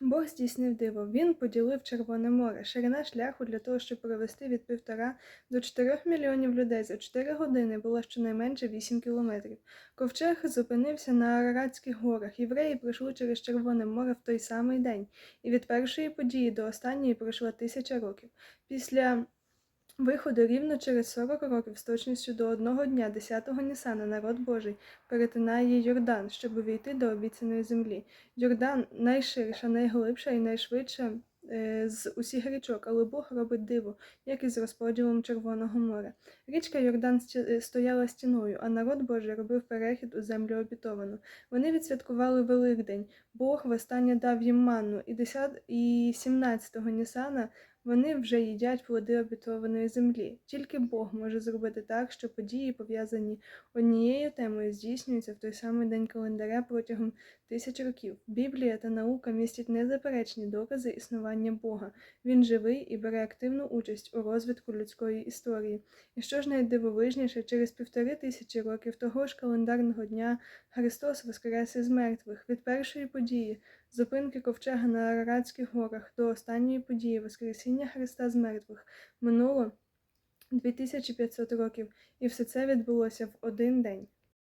Бог здійснив диво. Він поділив Червоне море. Ширина шляху для того, щоб провести від півтора до чотирьох мільйонів людей за чотири години було щонайменше вісім кілометрів. Ковчег зупинився на Араратських горах. Євреї пройшли через Червоне море в той самий день, і від першої події до останньої пройшла тисяча років. Після виходу рівно через 40 років з точністю до одного дня, 10-го Нісана, народ Божий перетинає Йордан, щоб увійти до обіцяної землі. Йордан найширша, найглибша і найшвидша з усіх річок, але Бог робить диво, як і з розподілом Червоного моря. Річка Йордан е, стояла стіною, а народ Божий робив перехід у землю обітовану. Вони відсвяткували Великдень. Бог востаннє дав їм манну, і 10 і 17-го Нісана вони вже їдять плоди обітованої землі. Тільки Бог може зробити так, що події, пов'язані однією темою, здійснюються в той самий день календаря протягом тисяч років. Біблія та наука містять незаперечні докази існування Бога. Він живий і бере активну участь у розвитку людської історії. І що ж найдивовижніше, через півтори тисячі років того ж календарного дня Христос воскрес із мертвих від першої події, зупинки ковчега на Араратських горах до останньої події Воскресіння Христа з мертвих минуло 2500 років, і все це відбулося в один день.